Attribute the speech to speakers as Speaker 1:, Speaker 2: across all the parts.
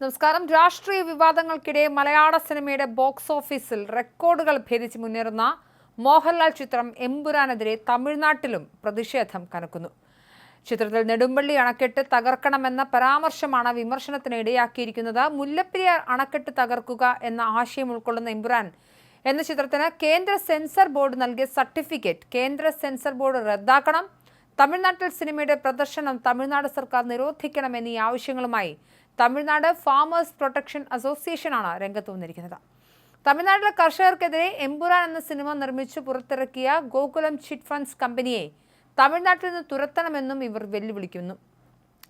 Speaker 1: നമസ്കാരം. രാഷ്ട്രീയ വിവാദങ്ങൾക്കിടെ മലയാള സിനിമയുടെ ബോക്സ് ഓഫീസിൽ റെക്കോർഡുകൾ ഭേദിച്ച് മുന്നേറുന്ന മോഹൻലാൽ ചിത്രം എമ്പുരാനെതിരെ തമിഴ്നാട്ടിലും പ്രതിഷേധം കനക്കുന്നു. ചിത്രത്തിൽ നെടുമ്പള്ളി അണക്കെട്ട് തകർക്കണമെന്ന പരാമർശമാണ് വിമർശനത്തിന് ഇടയാക്കിയിരിക്കുന്നത്. മുല്ലപ്പെരിയാർ അണക്കെട്ട് തകർക്കുക എന്ന ആശയം ഉൾക്കൊള്ളുന്ന എമ്പുരാൻ എന്ന ചിത്രത്തിന് കേന്ദ്ര സെൻസർ ബോർഡ് നൽകിയ സർട്ടിഫിക്കറ്റ് കേന്ദ്ര സെൻസർ ബോർഡ് റദ്ദാക്കണം. തമിഴ്നാട്ടിൽ സിനിമയുടെ പ്രദർശനം തമിഴ്നാട് സർക്കാർ നിരോധിക്കണം എന്നീ ആവശ്യങ്ങളുമായി തമിഴ്നാട് ഫാമേഴ്സ് പ്രൊട്ടക്ഷൻ അസോസിയേഷനാണ് രംഗത്ത് വന്നിരിക്കുന്നത്. തമിഴ്നാട്ടിലെ കർഷകർക്കെതിരെ എമ്പുരാൻ എന്ന സിനിമ നിർമ്മിച്ച് പുറത്തിറക്കിയ ഗോകുലം ചിറ്റ് ഫണ്ട്സ് കമ്പനിയെ തമിഴ്നാട്ടിൽ നിന്ന് തുരത്തണമെന്നും ഇവർ വെല്ലുവിളിക്കുന്നു.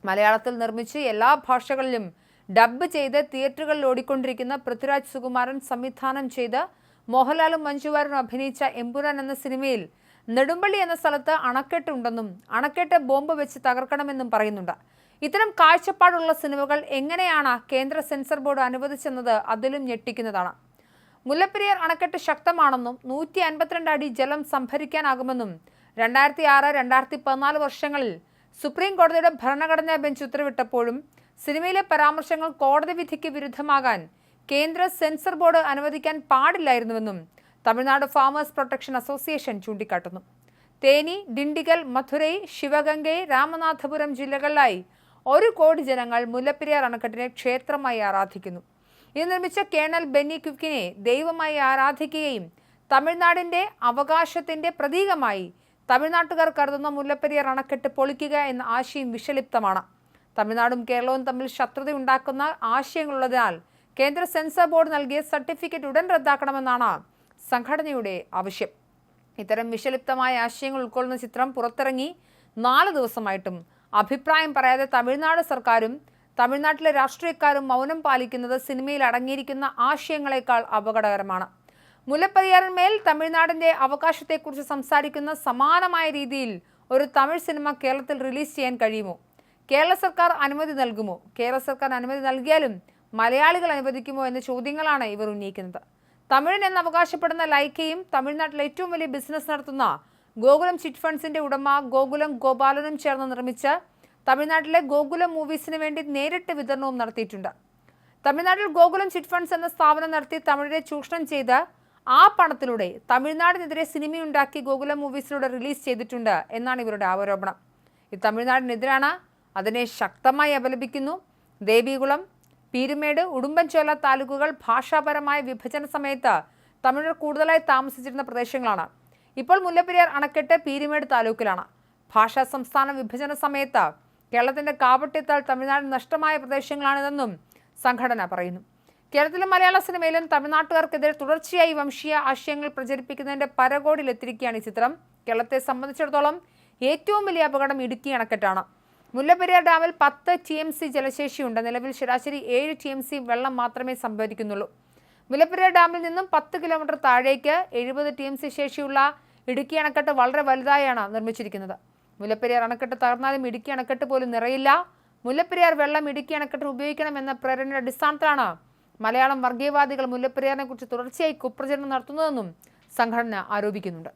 Speaker 1: മലയാളത്തിൽ നിർമ്മിച്ച് എല്ലാ ഭാഷകളിലും ഡബ്ബ് ചെയ്ത് തിയേറ്ററുകളിൽ ഓടിക്കൊണ്ടിരിക്കുന്ന പൃഥ്വിരാജ് സുകുമാരൻ സംവിധാനം ചെയ്ത് മോഹൻലാലും മഞ്ജുവാരും അഭിനയിച്ച എമ്പുരാൻ എന്ന സിനിമയിൽ നെടുമ്പള്ളി എന്ന സ്ഥലത്ത് അണക്കെട്ടുണ്ടെന്നും അണക്കെട്ട് ബോംബ് വെച്ച് തകർക്കണമെന്നും പറയുന്നുണ്ട്. ഇത്തരം കാഴ്ചപ്പാടുള്ള സിനിമകൾ എങ്ങനെയാണ് കേന്ദ്ര സെൻസർ ബോർഡ് അനുവദിച്ചെന്നത് അതിലും ഞെട്ടിക്കുന്നതാണ്. മുല്ലപ്പെരിയാർ അണക്കെട്ട് ശക്തമാണെന്നും നൂറ്റി അൻപത്തിരണ്ട് അടി ജലം സംഭരിക്കാനാകുമെന്നും രണ്ടായിരത്തി ആറ് രണ്ടായിരത്തി പതിനാല് വർഷങ്ങളിൽ സുപ്രീം കോടതിയുടെ ഭരണഘടനാ ബെഞ്ച് ഉത്തരവിട്ടപ്പോഴും സിനിമയിലെ പരാമർശങ്ങൾ കോടതി വിധിക്ക് വിരുദ്ധമാകാൻ കേന്ദ്ര സെൻസർ ബോർഡ് അനുവദിക്കാൻ പാടില്ലായിരുന്നുവെന്നും തമിഴ്നാട് ഫാമേഴ്സ് പ്രൊട്ടക്ഷൻ അസോസിയേഷൻ ചൂണ്ടിക്കാട്ടുന്നു. തേനി ഡിണ്ടിഗൽ മധുരൈ ശിവഗംഗൈ രാമനാഥപുരം ജില്ലകളിലായി ഒരു കോടി ജനങ്ങൾ മുല്ലപ്പെരിയാർ അണക്കെട്ടിനെ ക്ഷേത്രമായി ആരാധിക്കുന്നു. ഇത് നിർമ്മിച്ച കേണൽ ബെന്നി ക്യുക്കിനെ ദൈവമായി ആരാധിക്കുകയും തമിഴ്നാടിന്റെ അവകാശത്തിന്റെ പ്രതീകമായി തമിഴ്നാട്ടുകാർ കരുതുന്ന മുല്ലപ്പെരിയാർ അണക്കെട്ട് പൊളിക്കുക എന്ന ആശയം വിഷലിപ്തമാണ്. തമിഴ്നാടും കേരളവും തമ്മിൽ ശത്രുതയുണ്ടാക്കുന്ന ആശയങ്ങളുള്ളതിനാൽ കേന്ദ്ര സെൻസർ ബോർഡ് നൽകിയ സർട്ടിഫിക്കറ്റ് ഉടൻ റദ്ദാക്കണമെന്നാണ് സംഘടനയുടെ ആവശ്യം. ഇത്തരം വിഷലിപ്തമായ ആശയങ്ങൾ ഉൾക്കൊള്ളുന്ന ചിത്രം പുറത്തിറങ്ങി നാല് ദിവസമായിട്ടും അഭിപ്രായം പറയാതെ തമിഴ്നാട് സർക്കാരും തമിഴ്നാട്ടിലെ രാഷ്ട്രീയക്കാരും മൗനം പാലിക്കുന്നത് സിനിമയിൽ അടങ്ങിയിരിക്കുന്ന ആശയങ്ങളെക്കാൾ അപകടകരമാണ്. മുല്ലപ്പെരിയാറിന്മേൽ തമിഴ്നാടിന്റെ അവകാശത്തെക്കുറിച്ച് സംസാരിക്കുന്ന സമാനമായ രീതിയിൽ ഒരു തമിഴ് സിനിമ കേരളത്തിൽ റിലീസ് ചെയ്യാൻ കഴിയുമോ? കേരള സർക്കാർ അനുമതി നൽകുമോ? കേരള സർക്കാർ അനുമതി നൽകിയാലും മലയാളികൾ അനുവദിക്കുമോ എന്ന ചോദ്യങ്ങളാണ് ഇവർ ഉന്നയിക്കുന്നത്. തമിഴൻ എന്ന് അവകാശപ്പെടുന്ന ലൈക്കയും തമിഴ്നാട്ടിൽ ഏറ്റവും വലിയ ബിസിനസ് നടത്തുന്ന ഗോകുലം ചിറ്റ് ഫണ്ട്സിന്റെ ഉടമ ഗോകുലം ഗോപാലനും ചേർന്ന് നിർമ്മിച്ച തമിഴ്നാട്ടിലെ ഗോകുലം മൂവീസിന് വേണ്ടി നേരിട്ട് വിതരണവും നടത്തിയിട്ടുണ്ട്. തമിഴ്നാട്ടിൽ ഗോകുലം ചിറ്റ് ഫണ്ട്സ് എന്ന സ്ഥാപനം നടത്തി തമിഴരെ ചൂഷണം ചെയ്ത് ആ പണത്തിലൂടെ തമിഴ്നാടിനെതിരെ സിനിമയുണ്ടാക്കി ഗോകുലം മൂവീസിലൂടെ റിലീസ് ചെയ്തിട്ടുണ്ട് എന്നാണ് ഇവരുടെ ആരോപണം. ഇത് തമിഴ്നാടിനെതിരാണ് അതിനെ ശക്തമായി അപലപിക്കുന്നു. ദേവികുളം പീരുമേട് ഉടുമ്പൻചോല താലൂക്കുകൾ ഭാഷാപരമായ വിഭജന സമയത്ത് തമിഴർ കൂടുതലായി താമസിച്ചിരുന്ന പ്രദേശങ്ങളാണ്. ഇപ്പോൾ മുല്ലപ്പെരിയാർ അണക്കെട്ട് പീരിമേട് താലൂക്കിലാണ്. ഭാഷാ സംസ്ഥാന വിഭജന സമയത്ത് കേരളത്തിന്റെ കാപട്യത്താൽ തമിഴ്നാട് നഷ്ടമായ പ്രദേശങ്ങളാണിതെന്നും സംഘടന പറയുന്നു. കേരളത്തിലെ മലയാള സിനിമയിലും തമിഴ്നാട്ടുകാർക്കെതിരെ തുടർച്ചയായി വംശീയ ആശയങ്ങൾ പ്രചരിപ്പിക്കുന്നതിന്റെ പരകോടിയിലെത്തിരിക്കുകയാണ് ഈ ചിത്രം. കേരളത്തെ സംബന്ധിച്ചിടത്തോളം ഏറ്റവും വലിയ അപകടം ഇടുക്കി അണക്കെട്ടാണ്. മുല്ലപ്പെരിയാർ ഡാമിൽ പത്ത് ടി എം സി ജലശേഷിയുണ്ട് നിലവിൽ ശരാശരി ഏഴ് ടി എം സി വെള്ളം മാത്രമേ സംഭരിക്കുന്നുള്ളൂ. മുല്ലപ്പെരിയാർ ഡാമിൽ നിന്നും പത്ത് കിലോമീറ്റർ താഴേക്ക് എഴുപത് ടി എം സി ശേഷിയുള്ള ഇടുക്കി അണക്കെട്ട് വളരെ വലുതായാണ് നിർമ്മിച്ചിരിക്കുന്നത്. മുല്ലപ്പെരിയാർ അണക്കെട്ട് തകർന്നാലും ഇടുക്കി അണക്കെട്ട് പോലും നിറയില്ല. മുല്ലപ്പെരിയാർ വെള്ളം ഇടുക്കി ഉപയോഗിക്കണം ഉപയോഗിക്കണമെന്ന പ്രേരണയുടെ അടിസ്ഥാനത്തിലാണ് മലയാളം വർഗീയവാദികൾ മുല്ലപ്പെരിയാറിനെ കുറിച്ച് തുടർച്ചയായി കുപ്രചരണം നടത്തുന്നതെന്നും സംഘടന ആരോപിക്കുന്നുണ്ട്.